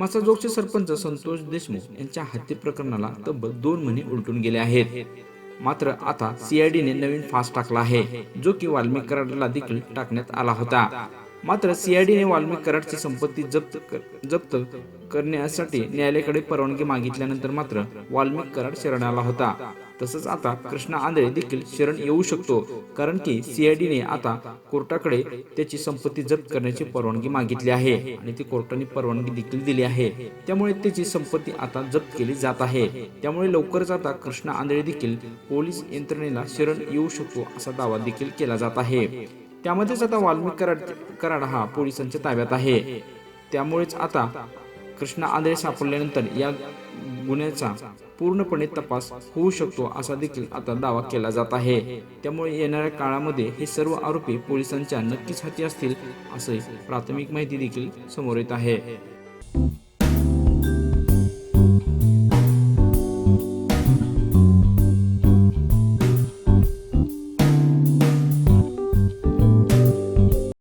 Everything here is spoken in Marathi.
मासाजोगचे सरपंच संतोष देशमुख यांच्या हत्ये प्रकरणाला तब्बल दोन महिने उलटून गेले आहेत. मात्र आता सीआयडीने नवीन फास टाकला आहे. जो की वाल्मिक कराडला देखील टाकण्यात आला होता. मात्र सीआयडीने वाल्मिक कराडची संपत्ती जप्त कर- जप्त करण्यासाठी न्यायालयाकडे परवानगी मागितल्यानंतर मात्र वाल्मिक कराड शरण आला होता. तसंच आता कृष्णा आंधळे देखील शरण येऊ शकतो कारण की सीआयडीने आता कोर्टाकडे त्याची संपत्ती जप्त करण्याची परवानगी मागितली आहे आणि ती कोर्टाने परवानगी देखील दिली आहे. त्यामुळे त्याची संपत्ती आता जप्त केली जात आहे. त्यामुळे लवकरच आता कृष्णा आंधळे देखील पोलीस यंत्रणेला शरण येऊ शकतो असा दावा देखील केला जात आहे. त्यामध्येच आता वाल्मिक कराड कराड हा पोलिसांच्या ताब्यात आहे. त्यामुळेच आता कृष्णा आंधळे सापडल्यानंतर या गुन्ह्याचा पूर्णपणे तपास होऊ शकतो असा देखील आता दावा केला जात आहे. त्यामुळे येणाऱ्या काळामध्ये हे सर्व आरोपी पोलिसांच्या नक्कीच हाती असतील असे प्राथमिक माहिती देखील समोर येत आहे.